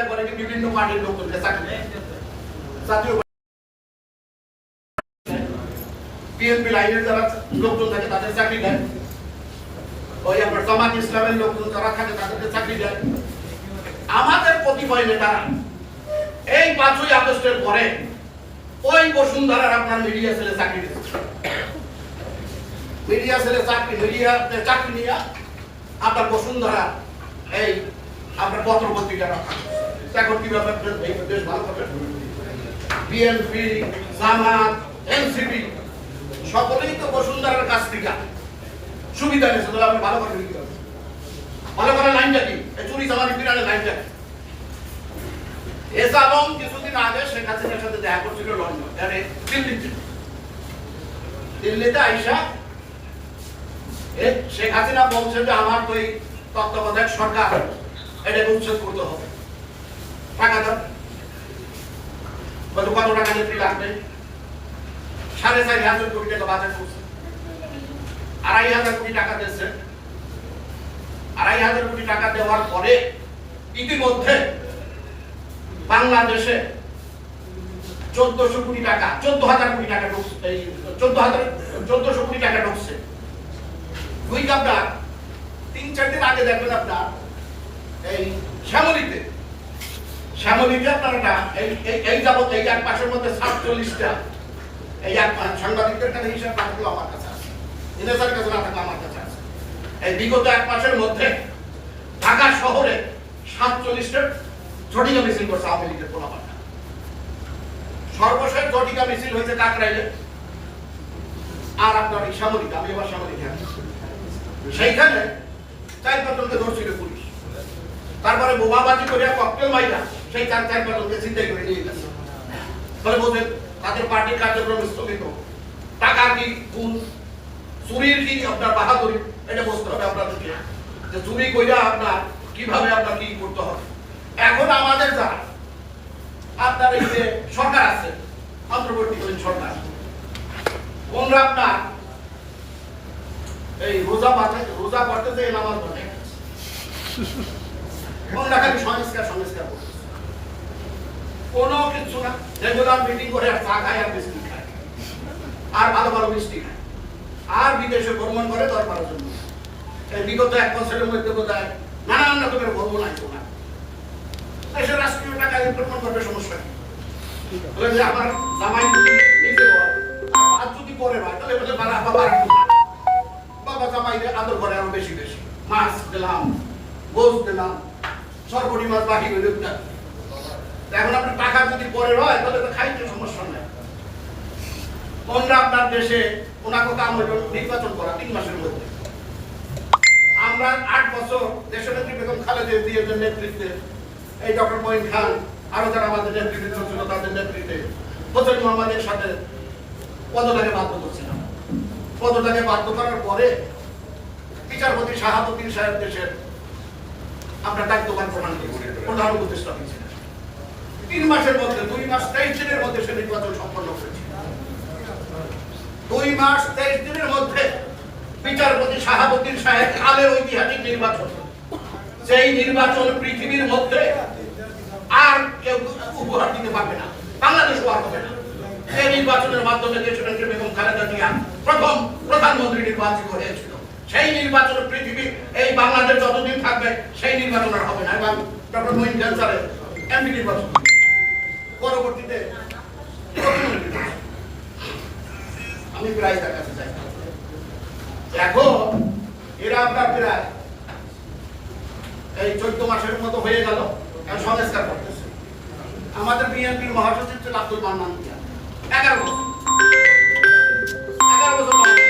জায়গায় করে বিভিন্ন পার্টির লোকজনকে চাকরি। জাতীয় লাইনের যারা লোকজন থাকে, তাদের চাকরি দেয়। ওই আপনার জামাত ইসলামের লোকজন যারা থাকে, তাদেরকে চাকরি দেয়। আমাদের কতিপয় নেতারা, এই পাঁচই আগস্টের পরে ওই বসুন্ধরার আপনার মিডিয়া সেলে চাকরি মিডিয়া সেলে চাকরি, মিডিয়া চাকরি নিয়ে আপনার বসুন্ধরা, এই আপনার পত্র পত্রিকা রাখা সকলেই তো বসুন্ধরার থেকে সুবিধা নিয়েছে তাহলে আপনি ভালো করে ভালো করে লাইনটা কি? চুরি লাইনটা কি? কিছুদিন আগে শেখ হাসিনার সাথে দেখা করছিল লন্ডন দিল্লিতে। দিল্লিতে আইসা শেখ হাসিনা বলছে যে আমার তো এই তত্ত্বাবধায়ক সরকার এটাকে উচ্ছেদ করতে হবে। টাকা দাও। কত টাকা নিতে লাগবে? সাড়ে চার হাজার কোটি টাকা বাজেট করছে। আড়াই হাজার কোটি টাকা দিচ্ছে আড়াই হাজার কোটি টাকা দেওয়ার পরে ইতিমধ্যে বাংলাদেশে চোদ্দশো কোটি টাকা, চোদ্দ হাজার কোটি টাকা ঢুকছে। চোদ্দ হাজার, চোদ্দশো কোটি টাকা ঢুকছে। দুই আপনার তিন, চার দিন আগে দেখবেন আপনার, এই শ্যামলিতে এই এই- এই এক মাসের মধ্যে সাতচল্লিশটা এই এক সাংবাদিকদের কাছে হিসাব থাকলেও আমার কাছে আছে। কাছে না আমার কাছে আছে। এই বিগত এক মাসের মধ্যে ঢাকা শহরে সাতচল্লিশটা ঝটিকা মিছিল করছে আওয়ামী লীগের সর্বশেষ ঝটিকা মিছিল হয়েছে কাকরাইলে। আর আপনার এই সামরিক আমি এবার সামরিক হ্যাঁ। সেইখানে চার পাঁচজনকে ধরছিল পুলিশ। তারপরে বোমাবাজি করে ককটেল মাইরা সেই চার চার পাঁচজনকে চিন্তাই করে নিয়ে গেছে। ফলে বলছেন তাদের পার্টির কার্যক্রম স্থগিত। টাকা কি খুন চুরির কি আপনার বাহাদুরি? এটা বুঝতে হবে আপনাদেরকে। যে চুরি কইরা আপনার কীভাবে আপনার কি করতে হবে? এখন আমাদের যারা, আপনার এই যে সরকার আছে, অন্তর্বর্তীকালীন সরকার, ওনরা আপনার এই রোজা পাতে রোজা করতে যে নামাজ পড়ে। কোনো কিছু না। রেগুলার মিটিং করে আর চা খায় আর বিস্কুট খায়। আর ভালো ভালো মিষ্টি খায়। আর বিদেশে ভ্রমণ করে দরকারের জন্য এই বিগত এক বছরের মধ্যে বোধ হয় নানান রকমের ভ্রমণ আছে ওনার দেশের রাষ্ট্রীয় টাকা ভ্রমণ করবে সমস্যা আমার জামাই নিজে আর যদি পরে হয়, তাহলে বলে বাবা বাবা বাবা জামাইরে আদর করে আরও বেশি বেশি। মাছ দিলাম গোস দিলাম সরবরি মাছ বাকি হইল এখন আপনার টাকা যদি পরে হয়, তাহলে তো খাইতে সমস্যা নাই। কোনটা আপনার দেশে ওনাকে কাম হইল নির্বাচন করা তিন মাসের মধ্যে। আমরা আট বছর দেশের নেত্রী বেগম খালেদা জিয়ার নেতৃত্বে, এই ডক্টর মঈন খান, আরও যারা আমাদের নেতৃত্বে ছিল তাদের নেতৃত্বে হোসেন মোহাম্মদের সাথে পদটাকে বাধ্য করছিলাম। পদটাকে বাধ্য করার পরে বিচারপতি শাহাবুদ্দিন সাহেব দেশের আপনার দায়িত্ববান প্রমাণ প্রধান উপদেষ্টা হয়েছিলেন তিন মাসের মধ্যে, দুই মাস, তেইশ দিনের মধ্যে সে নির্বাচন সম্পন্ন করেছে দুই মাস, তেইশ দিনের মধ্যে বিচারপতি শাহাবুদ্দিন সাহেব কালের ঐতিহাসিক নির্বাচন। সেই নির্বাচন পৃথিবীর মধ্যে আর কেউ উপহার দিতে পারবে না, বাংলাদেশ উপহার হবে না। সেই নির্বাচনের মাধ্যমে দেশের বেগম খালেদা জিয়া প্রথম প্রধানমন্ত্রী নির্বাচিত হয়েছিল সেই নির্বাচন পৃথিবী, এই বাংলাদেশ যতদিন থাকবে, সেই নির্বাচন আর হবে না। এবং ডক্টর মহিন ক্যান্সারের এমপি নির্বাচন। পরবর্তীতে আমি প্রায় তার কাছে যাই এখন এরা আপনার প্রায় এই চোদ্দ মাসের মতো হয়ে গেল সংস্কার করতেছে। আমাদের বিএনপির মহাসচিব ছিল আব্দুল মান্নান এগারো বছর। এগারো বছর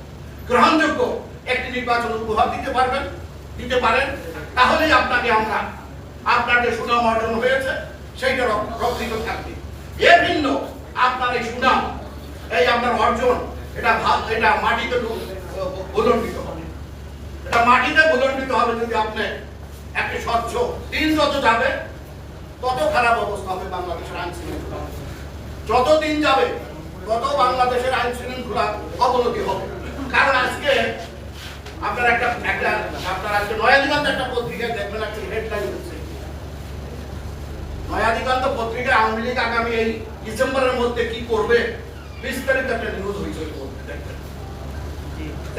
গ্রহণযোগ্য একটি নির্বাচন উপহার দিতে পারবেন, দিতে পারেন। তাহলেই আপনাকে আমরা আপনার যে সুনাম অর্জন হয়েছে, সেইটা রক- রক্ষিত থাকবে। এর ভিন্ন আপনার এই সুনাম, এই আপনার অর্জন, এটা এটা মাটিতে বুলন্ডিত হবে। এটা মাটিতে বুলন্ডিত হবে যদি আপনি একটি স্বচ্ছ দিন যত যাবে, তত খারাপ অবস্থা হবে বাংলাদেশের আইন শৃঙ্খলা। যত দিন যাবে, তত বাংলাদেশের আইন শৃঙ্খলা অবনতি হবে। কারণ আজকে আপনার একটা একটা আপনার আজকে নয়া দিগন্ত একটা পত্রিকায় দেখবেন একটা হেডলাইন হচ্ছে। নয়া দিগন্ত পত্রিকায় আওয়ামী লীগ আগামী এই ডিসেম্বরের মধ্যে কি করবে বিস্তারিত একটা নিউজ হয়েছে দেখবেন।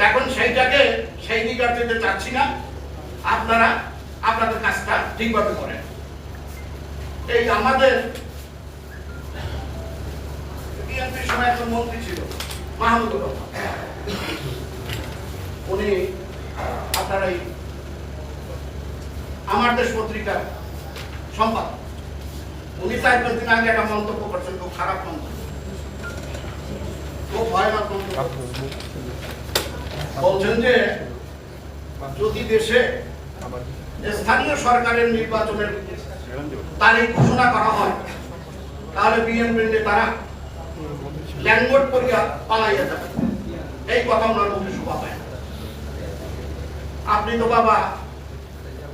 এখন সেইটাকে সেই দিকে যেতে চাচ্ছি না। আপনারা আপনাদের কাজটা ঠিকভাবে করেন। এই আমাদের বিএনপির সময় একজন মন্ত্রী ছিল মাহমুদুর রহমান। উনি, আপনার এই আমার দেশ পত্রিকার সম্পাদক। উনি আগে একটা মন্তব্য করছেন, খুব খারাপ মন্তব্য। খুব ভয়ানক মন্তব্য। বলছেন যে, যদি দেশে স্থানীয় সরকারের নির্বাচনের তারিখ ঘোষণা করা হয়, তাহলে বিএনপির করিয়া পালাইয়া যাবে। এই কথা ওনার মুখে শোভা পায় আপনি তো বাবা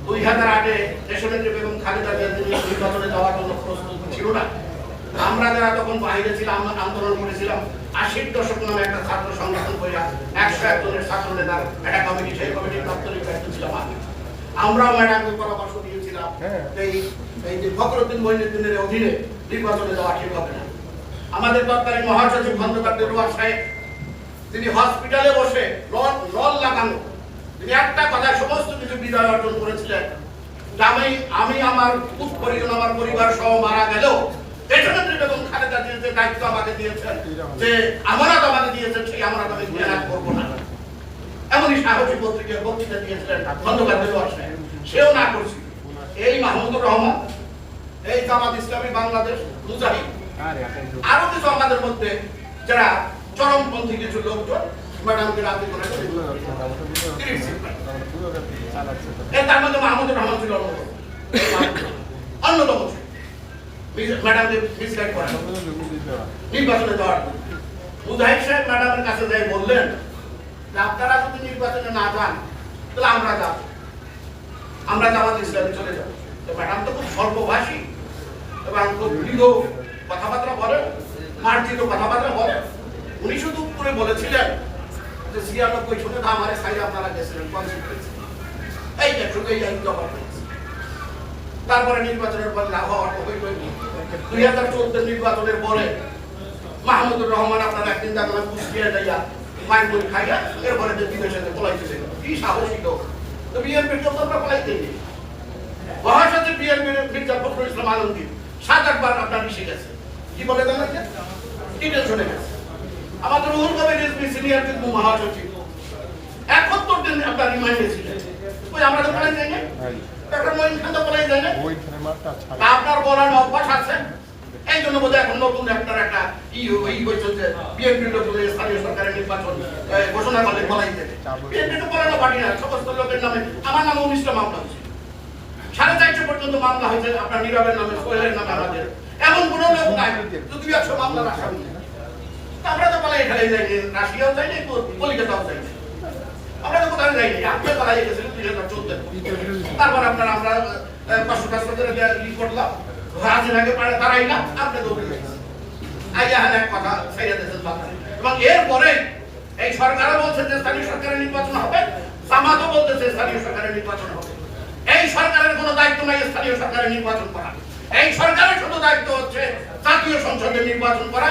দুই হাজার আটে দেশনেত্রী বেগম খালেদা জিয়া তিনি নির্বাচনে যাওয়ার জন্য প্রস্তুত ছিল না আমরা যারা তখন বাইরে ছিলাম আন্দোলন করেছিলাম আশির দশক নামে একটা ছাত্র সংগঠন কইরা একশো একজনের ছাত্র নেতার একটা কমিটি সেই কমিটির দপ্তরিক দায়িত্ব ছিলাম আমি আমরাও ম্যাডামকে পরামর্শ দিয়েছিলাম হ্যাঁ। এই এই যে ফখরুদ্দিন মহিনুদ্দিনের অধীনে নির্বাচনে যাওয়া ঠিক হবে না। আমাদের তৎকালীন মহাসচিব খন্দকার দেলোয়ার সাহেব তিনি হসপিটালে বসে নল লাগানো। তিনি একটা কথায় সমস্ত কিছু বিজয় অর্জন করেছিলেন। আমি আমি আমার পরিজন আমার পরিবার সহ মারা গেলেও দেশনেত্রী বেগম খালেদা জিয়া যে দায়িত্ব আমাকে দিয়েছেন যে আমানত আমাকে দিয়েছেন সেই আমানত আমি খেয়াল করব না। এমনই সাহসী পত্রিকার বক্তৃতা দিয়েছিলেন খন্দকার দেলোয়ার সেও না করছি। এই মাহমুদুর রহমান এই জামাত ইসলামী বাংলাদেশ মুজাহিদ। আরও কিছু আমাদের মধ্যে যারা চরমপন্থী কিছু লোকজন ম্যাডামকে রাজি তার মধ্যে মাহমুদুর রহমান ছিল অন্যতম। কাছে বললেন আপনারা নির্বাচনে না যান আমরা আমরা চলে তো ম্যাডাম তো খুব কথাবার্তা বলেন, মার্জিত কথাবার্তা বলেন। উনি শুধু করে বলেছিলেন যে ছিয়ানব্বই সনে আমারে সাইডে আপনারা গেছিলেন কনসিকুয়েন্সি এই শুধু এই আইন তারপরে নির্বাচনের পর লাভ হওয়ার তো দুই হাজার চোদ্দ নির্বাচনের পরে মাহমুদুর রহমান আপনার একদিন দেখলাম কুষ্টিয়া যাইয়া বই খাইয়া, এরপরে যে বিদেশে পলাইতেছে। কি সাহসী লোক। তো বিএনপির জন্য আমরা পলাইতে নেই। মহাসচিব বিএনপির মির্জা ফখরুল ইসলাম আলমগীর, সাত আটবার আপনার মিশে গেছে। কি বলে জানেন ডিটেনশনে গেছে? আমাদের কবির রিজভী সিনিয়র কিন্তু মহাসচিব একাত্তর দিন আপনার রিমাইন্ডে ছিলেন ওই আমরা তো পলাই যাই না ডক্টর মহিন খান তো পলাই যায় না তা আপনার বলার অভ্যাস আছে? এই জন্য বোধহয় এখন নতুন আপনার একটা ই ই হয়েছে যে লোক বলে স্থানীয় সরকারের নির্বাচন ঘোষণা করলে বলাই দেবে বিএনপি তো বলানো পার্টি না। সমস্ত লোকের নামে আমার নামে উনিশটা মামলা হয়েছে। সাড়ে চারশো পর্যন্ত মামলা হয়েছে। আপনার নীরবের নামে সোহেলের নামে আমাদের। এমন কোনো লোক নাই। তো দুই একশো মামলার আসামি। তা আমরা তো পালাই এখানে যাইনি রাশিয়াও যাইনি কলিকাতাও যাইনি আমরা তো কোথাও যাইনি আপনি পালাই গেছিলেন দুই হাজার চোদ্দ। তারপর আপনার, আমরা পাঁচশো টাকা করে ই করলাম। হাজির আগে তারাই না আপনি দৌড়ে আইয়া হান এক কথা ছেড়ে দিয়েছেন। এবং এরপরে এই সরকারও বলছে যে স্থানীয় সরকারের নির্বাচন হবে, জামাতও বলতেছে স্থানীয় সরকারের নির্বাচন হবে। এই সরকারের কোনো দায়িত্ব নাই স্থানীয় সরকারের নির্বাচন করা এই সরকারের শুধু দায়িত্ব হচ্ছে জাতীয় সংসদে নির্বাচন করা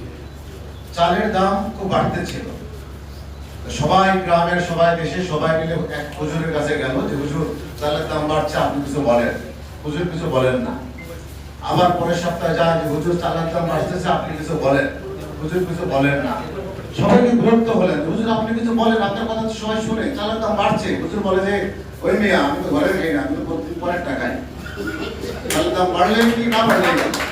চালের দাম খুব বাড়তে ছিল। সবাই গ্রামের, সবাই দেশে, সবাই মিলে এক হুজুরের কাছে গেল যে, হুজুর, চালের দাম বাড়ছে, আপনি কিছু বলেন। হুজুর কিছু বলেন না। আবার পরের সপ্তাহে যায় যে, হুজুর চালান দাম আসতেছে আপনি কিছু বলেন। হুজুর কিছু বলেন না। সবাইকে বিরক্ত হলেন হুজুর, আপনি কিছু বলেন, আপনার কথা তো সবাই শুনে চালান দাম বাড়ছে। হুজুর বলে যে, ওই মেয়ে, আমি তো ঘরে খাই না আমি তো প্রতিদিন পরের টাকায়। চালান দাম বাড়লে কি না বাড়লে? কি?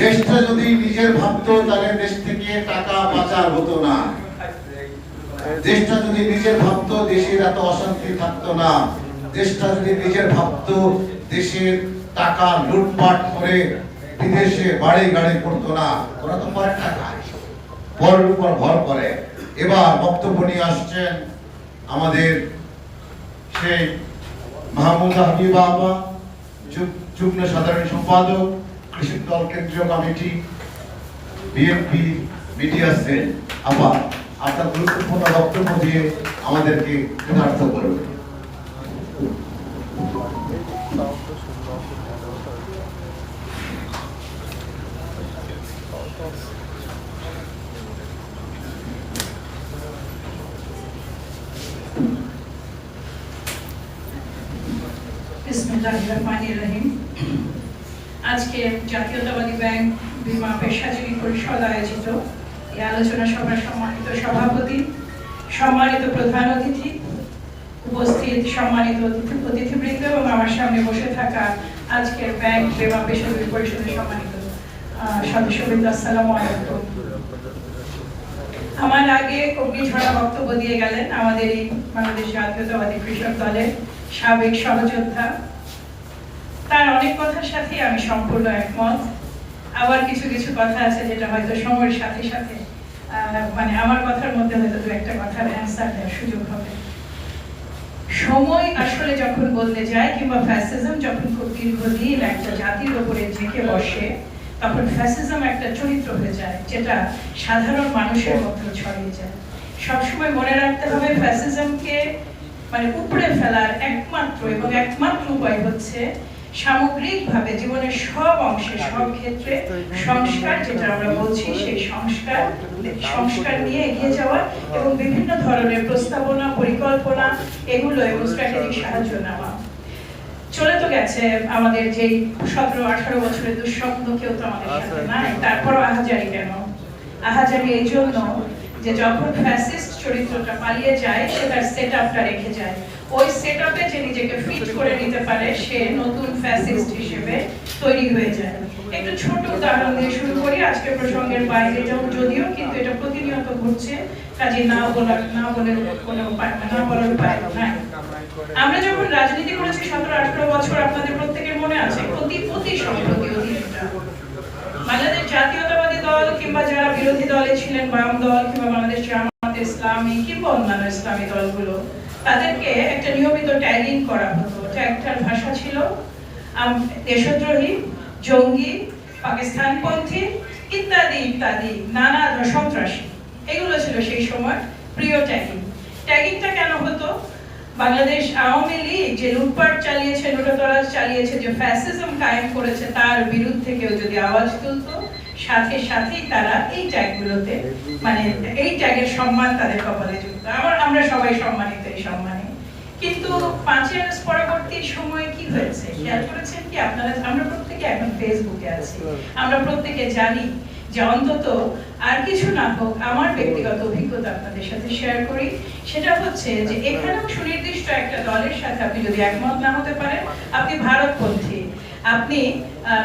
দেশটা যদি নিজের ভাবতো তাহলে দেশ থেকে টাকা পাচার হতো না। দেশটা যদি নিজের ভাবতো দেশের এত অশান্তি থাকতো না। দেশটা যদি নিজের ভাবতো দেশের টাকা লুটপাট করে বিদেশে বাড়ি গাড়ি করতো না, ওরা তো পরের টাকা। পরের উপর ভর করে। এবার বক্তব্য নিয়ে আসছেন আমাদের সেই মাহমুদ হাবিবা যুগ- যুগ্ম সাধারণ সম্পাদক। কৃষি দল কেন্দ্রীয় কমিটি, বিএনপি মিডিয়া সেল আবার আপনার গুরুত্বপূর্ণ বক্তব্য দিয়ে আমাদেরকে কৃতার্থ করবে বিসমিল্লাহির রহমানির রহিম। আজকে জাতীয়তাবাদী ব্যাংক বীমা পেশাজীবী পরিষদ আয়োজিত। এই আলোচনা সভার সম্মানিত সভাপতি, সম্মানিত প্রধান অতিথি, উপস্থিত সম্মানিত অতিথি- অতিথিবৃন্দ এবং আমার সামনে বসে থাকা আজকের ব্যাংক বীমা পেশাজীবী পরিষদের সম্মানিত সদস্যবৃন্দ, আসসালামু আলাইকুম। আমার আগে অগ্নিঝরা বক্তব্য দিয়ে গেলেন আমাদের এই বাংলাদেশ জাতীয়তাবাদী কৃষক দলের সাবেক সহযোদ্ধা তার অনেক কথার সাথে আমি সম্পূর্ণ একমত। আবার কিছু কিছু কথা আছে যেটা হয়তো সময়ের সাথে সাথে মানে আমার কথার মধ্যে হয়তো দু একটা কথার অ্যান্সার দেওয়ার সুযোগ হবে। সময় আসলে যখন বদলে যায় কিংবা ফ্যাসিজম যখন খুব দীর্ঘদিন একটা জাতির উপরে ঝেঁকে বসে, তখন ফ্যাসিজম একটা চরিত্র হয়ে যায় যেটা সাধারণ মানুষের মধ্যে ছড়িয়ে যায়। সবসময় মনে রাখতে হবে ফ্যাসিজমকে মানে উপড়ে ফেলার একমাত্র এবং একমাত্র উপায় হচ্ছে সামগ্রিকভাবে জীবনের সব অংশে সব ক্ষেত্রে সংস্কার যেটা আমরা বলছি সেই সংস্কার সংস্কার নিয়ে এগিয়ে যাওয়া এবং বিভিন্ন ধরনের প্রস্তাবনা পরিকল্পনা এগুলো এবং স্ট্র্যাটেজিক সাহায্য নেওয়া। চলে তো গেছে আমাদের যেই সতেরো আঠারো বছরের দুঃস্বপ্ন কেউ তো আমাদের সাথে নাই। তারপরও আহাজারি কেন? আহাজারি এই জন্য যে যখন ফ্যাসিস্ট চরিত্রটা পালিয়ে যায় সে তার সেট আপটা রেখে যায়। ওই সেট আপে যে নিজেকে ফিট করে নিতে পারে, সে নতুন ফ্যাসিস্ট হিসেবে তৈরি হয়ে যায়। একটু ছোট উদাহরণ দিয়ে শুরু করি আজকে প্রসঙ্গের বাইরে যাও যদিও, কিন্তু এটা প্রতিনিয়ত ঘটছে, কাজে না বলার না বলে কোনো উপায়, না বলার উপায় নাই। আমরা যখন রাজনীতি করেছি সতেরো আঠারো বছর, আপনাদের প্রত্যেকের মনে আছে প্রতি প্রতি সম্প্রতি বাংলাদেশ জাতীয়তাবাদী দল কিংবা যারা বিরোধী দলে ছিলেন, বাম দল কিংবা বাংলাদেশ জামাত ইসলামী কিংবা অন্যান্য ইসলামী দলগুলো তাদেরকে একটা নিয়মিত ট্যাগিং করা হতো। ট্যাগটার ভাষা ছিল। দেশদ্রোহী, জঙ্গি, পাকিস্তানপন্থী ইত্যাদি ইত্যাদি, নানা সন্ত্রাসী। এগুলো ছিল সেই সময় প্রিয় ট্যাগিং ট্যাগিংটা কেন হতো? বাংলাদেশ আওয়ামী লীগ যে লুটপাট চালিয়েছে লুটোতরাজ চালিয়েছে, যে ফ্যাসিজম কায়েম করেছে, তার বিরুদ্ধে কেউ যদি আওয়াজ তুলতো সাথে সাথেই তারা এই ট্যাগগুলোতে মানে এই ট্যাগের সম্মান তাদের কপালে যুক্ত আমার, আমরা সবাই সম্মানিত এই সম্মানে। কিন্তু পাঁচই আগস্ট পরবর্তী সময়ে কি হয়েছে? খেয়াল করেছেন কি? আপনারা, আমরা প্রত্যেকে এখন ফেসবুকে আছি। আমরা প্রত্যেকে জানি যে অন্তত আর কিছু না হোক, আমার ব্যক্তিগত অভিজ্ঞতা আপনাদের সাথে শেয়ার করি। সেটা হচ্ছে যে এখানেও সুনির্দিষ্ট একটা দলের সাথে আপনি যদি একমত না হতে পারেন, আপনি ভারতপন্থী। আপনি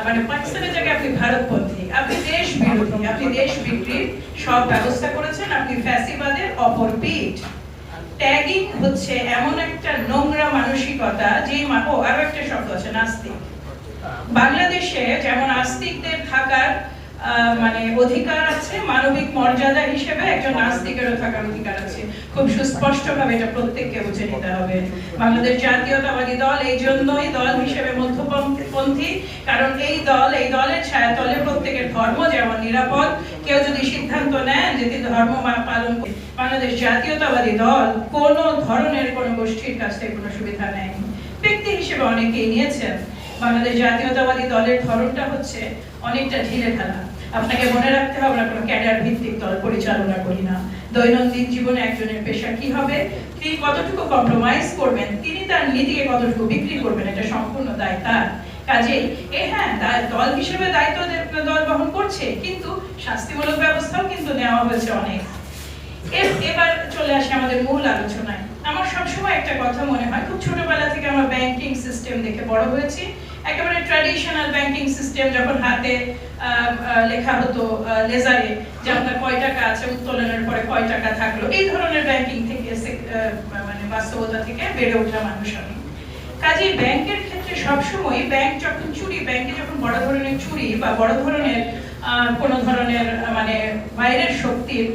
মানে পাকিস্তানের জায়গায় আপনি ভারতপন্থী, আপনি দেশ বিরোধী, আপনি দেশ বিক্রির সব ব্যবস্থা করেছেন, আপনি ফ্যাসিবাদের অপর পিঠ। ট্যাগিং হচ্ছে এমন একটা নোংরা মানসিকতা, যে আরও একটা শব্দ আছে, নাস্তিক। বাংলাদেশে যেমন আস্তিকদের থাকার মানে অধিকার আছে, মানবিক মর্যাদা হিসেবে একজন নাস্তিকেরও থাকার অধিকার আছে। খুব সুস্পষ্ট ভাবে এটা প্রত্যেককে বুঝে নিতে হবে। বাংলাদেশ জাতীয়তাবাদী দল এই জন্যই দল হিসেবে মধ্যপন্থী, কারণ এই দল, এই দলের ছায়াতলে প্রত্যেকের ধর্ম যেমন নিরাপদ, কেউ যদি সিদ্ধান্ত নেন যে তিনি ধর্ম পালন বাংলাদেশ জাতীয়তাবাদী দল কোন ধরনের কোন গোষ্ঠীর কাছ থেকে কোনো সুবিধা নেয়নি। ব্যক্তি হিসেবে অনেকেই নিয়েছেন। বাংলাদেশ জাতীয়তাবাদী দলের ধরনটা হচ্ছে অনেকটা ঢিলে ঢালা। আপনাকে মনে রাখতে হবে, আমরা কোনো ক্যাডার ভিত্তিক দল পরিচালনা করি না। দৈনন্দিন জীবনে একজনের পেশা কি হবে, তিনি কতটুকু কম্প্রোমাইজ করবেন, তিনি তার নীতিকে কতটুকু বিক্রি করবেন, এটা সম্পূর্ণ দায় তার। কাজেই, এ হ্যাঁ দা- দল হিসেবে দায়িত্ব দল বহন করছে, কিন্তু শাস্তিমূলক ব্যবস্থাও কিন্তু নেওয়া হয়েছে অনেক। এবার চলে আসে আমাদের মূল আলোচনায়। আমার সবসময় একটা কথা মনে হয়, খুব ছোটবেলা থেকে আমরা ব্যাংকিং সিস্টেম দেখে বড় হয়েছি। একেবারে ট্র্যাডিশনাল ব্যাংকিং সিস্টেম যখন হাতে লেখা হতো লেজারে যে আপনার কয় টাকা আছে, উত্তোলনের পরে কয় টাকা থাকল, এই ধরনের ব্যাংকিং থেকে মানে বাস্তবতা থেকে বেড়ে ওঠা মানুষ আমি। কাজেই ব্যাংকের ক্ষেত্রে সবসময় ব্যাংক যখন চুরি ব্যাংকে যখন বড় ধরনের চুরি বা বড় ধরনের কোনো ধরনের মানে বাইরের শক্তির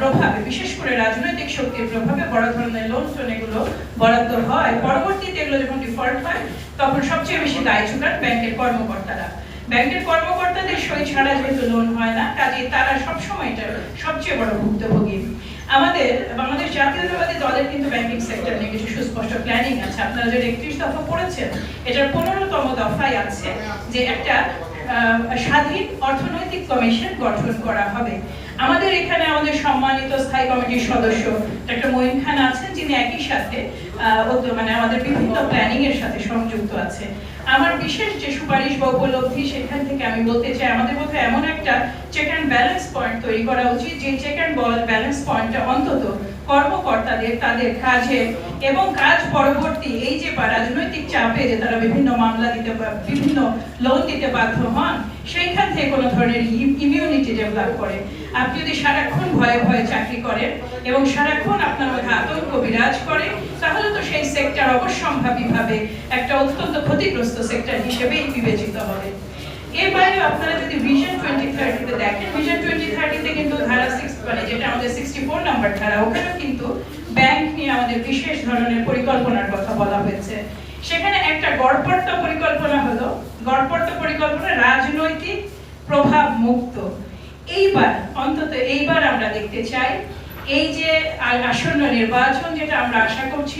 প্রভাবে, বিশেষ করে রাজনৈতিক শক্তির প্রভাবে বড় ধরনের লোন টোন এগুলো বরাদ্দ হয়। পরবর্তীতে এগুলো যখন ডিফল্ট হয়, তখন সবচেয়ে বেশি দায় চুকান ব্যাংকের কর্মকর্তারা। ব্যাংকের কর্মকর্তাদের সই ছাড়া যেহেতু লোন হয় না কাজে তারা সবসময় এটা সবচেয়ে বড় ভুক্তভোগী। আমাদের, বাংলাদেশ জাতীয়তাবাদী দলের কিন্তু ব্যাংকিং সেক্টর নিয়ে কিছু সুস্পষ্ট প্ল্যানিং আছে। আপনারা যে একত্রিশ দফা পড়েছেন, এটার পনেরোতম দফায় আছে যে একটা স্বাধীন অর্থনৈতিক কমিশন গঠন করা হবে। আমাদের এখানে আমাদের সম্মানিত স্থায়ী কমিটির সদস্য ডক্টর মঈন খান আছেন, যিনি একই সাথে মানে আমাদের বিভিন্ন প্ল্যানিং এর সাথে সংযুক্ত আছে। আমার বিশেষ যে সুপারিশ বা উপলব্ধি সেখান থেকে আমি বলতে চাই, আমাদের মধ্যে এমন একটা চেক অ্যান্ড ব্যালেন্স পয়েন্ট তৈরি করা উচিত, যে চেক অ্যান্ড ব্যালেন্স পয়েন্টটা অন্তত কর্মকর্তাদের, তাদের কাজে এবং কাজ পরবর্তী এই যে রাজনৈতিক চাপে যে তারা বিভিন্ন মামলা দিতে বিভিন্ন লোন দিতে বাধ্য হন, সেইখান থেকে কোনো ধরনের ইমিউনিটি ডেভেলপ করে। আপনি যদি সারাক্ষণ ভয়ে ভয়ে চাকরি করেন এবং সারাক্ষণ আপনার মধ্যে আতঙ্ক বিরাজ করে, তাহলে তো সেই সেক্টর অবশ্যম্ভাবীভাবে একটা অত্যন্ত ক্ষতিগ্রস্ত সেক্টর হিসেবেই বিবেচিত হবে। এর বাইরে আপনারা যদি ভিশন টোয়েন্টি থার্টিতে দেখেন ভিশন টোয়েন্টি থার্টিতে কিন্তু ধারা সিক্স মানে যেটা আমাদের সিক্সটি ফোর নাম্বার ধারা, ওখানেও কিন্তু ব্যাংক নিয়ে আমাদের বিশেষ ধরনের পরিকল্পনার কথা বলা হয়েছে। সেখানে একটা গড়পড়ত পরিকল্পনা হলো, গড়পড়ত পরিকল্পনা রাজনৈতিক প্রভাব মুক্ত। এইবার, অন্তত এইবার আমরা দেখতে চাই, এই যে আসন্ন নির্বাচন যেটা আমরা আশা করছি,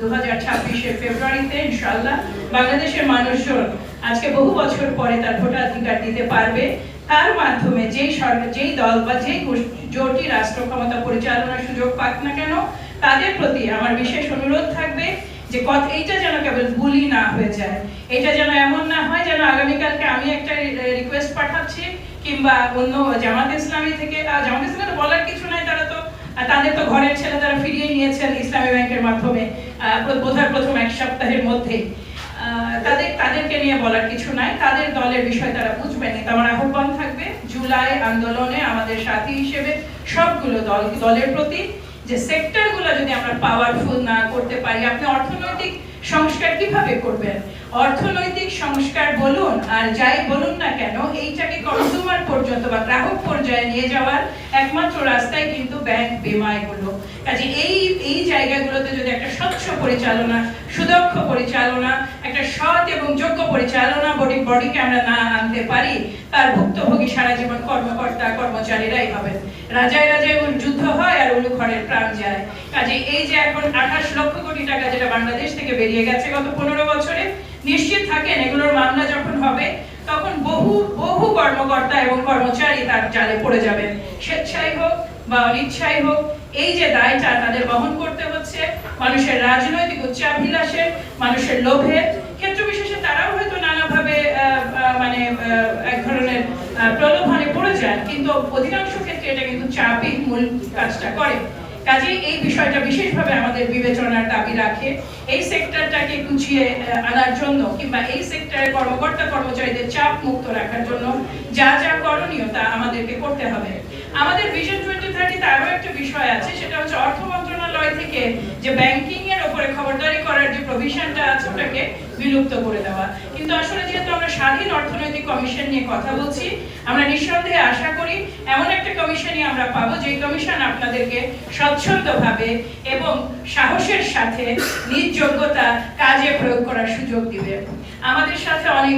দু হাজার ছাব্বিশের ফেব্রুয়ারিতে ইনশাল্লাহ বাংলাদেশের মানুষজন আজকে বহু বছর পরে তার ভোটাধিকার দিতে পারবে। তার মাধ্যমে যেই যেই দল বা যেই জোটই রাষ্ট্র ক্ষমতা পরিচালনার সুযোগ পাক না কেন, তাদের প্রতি আমার বিশেষ অনুরোধ থাকবে যে কত, এইটা যেন কেবল বুলি না হয়ে যায়। এটা যেন এমন না হয় যেন আগামীকালকে আমি একটা রিকোয়েস্ট পাঠাচ্ছি, কিংবা অন্য জামাত ইসলামী থেকে জামাত ইসলামী বলার কিছু নাই তারা তো তাদের তো ঘরের ছেলে তারা ফিরিয়ে নিয়েছেন ইসলামী ব্যাংকের মাধ্যমে বোধহয় প্রথম এক সপ্তাহের মধ্যেই। তাদের, তাদেরকে নিয়ে বলার কিছু নাই। তাদের দলের বিষয় তারা বুঝবেন কিন্তু আমার আহ্বান থাকবে জুলাই আন্দোলনে আমাদের সাথী হিসেবে সবগুলো দল, দলের প্রতি যে সেক্টরগুলো যদি আমরা পাওয়ারফুল না করতে পারি, আপনি অর্থনৈতিক সংস্কার কীভাবে করবেন? অর্থনৈতিক সংস্কার বলুন আর যাই বলুন না কেন, এইটাকে কনজিউমার পর্যন্ত বা গ্রাহক পর্যায়ে নিয়ে যাওয়ার একমাত্র রাস্তাই কিন্তু ব্যাংক বিমা এগুলো কাজে এই এই জায়গাগুলোতে যদি একটা স্বচ্ছ পরিচালনা, সুদক্ষ পরিচালনা, একটা সৎ এবং যোগ্য পরিচালনা বডি বডিকে আমরা না আনতে পারি, তার ভুক্তভোগী সারা জীবন কর্মকর্তা, কর্মচারীরাই হবেন। রাজায় রাজায় যুদ্ধ হয় আর উলু ঘরের প্রাণ যায়। কাজে এই যে এখন আঠাশ লক্ষ কোটি টাকা যেটা বাংলাদেশ থেকে বেরিয়ে গেছে গত পনেরো বছরে নিশ্চিত থাকেন, এগুলোর মামলা যখন হবে, তখন বহু বহু কর্মকর্তা এবং কর্মচারী তার জালে পড়ে যাবেন। স্বেচ্ছাই হোক বা অনিচ্ছাই হোক, এই যে দায়টা তাদের বহন করতে হচ্ছে, মানুষের রাজনৈতিক উচ্চাভিলাষের মানুষের লোভে ক্ষেত্র বিশেষে তারাও হয়তো নানাভাবে মানে এক ধরনের প্রলোভনে পড়ে যায় কিন্তু অধিকাংশ ক্ষেত্রে এটা কিন্তু চাপই মূল কাজটা করে। কাজেই এই বিষয়টা বিশেষভাবে আমাদের বিবেচনার দাবি রাখে। এই সেক্টরটাকে গুছিয়ে আনার জন্য কিংবা এই সেক্টরের কর্মকর্তা কর্মচারীদের চাপ মুক্ত রাখার জন্য যা যা করণীয় তা আমাদেরকে করতে হবে। আমাদের ভিশন টোয়েন্টি থার্টিতে আরও একটা বিষয় আছে, সেটা হচ্ছে অর্থ মন্ত্রণালয় থেকে যে ব্যাংকিং এর উপরে খবরদারি করার যে প্রভিশনটা আছে, ওটাকে বিলুপ্ত করে দেওয়া। কিন্তু আসলে যেহেতু আমরা স্বাধীন অর্থনৈতিক কমিশন নিয়ে কথা বলছি, আমরা নিঃসন্দেহে আশা করি এমন একটা কমিশনই আমরা পাবো যে কমিশন আপনাদেরকে স্বচ্ছন্দভাবে এবং সাহসের সাথে, নিজ যোগ্যতা কাজে প্রয়োগ করার সুযোগ দিবে। আমাদের সাথে অনেক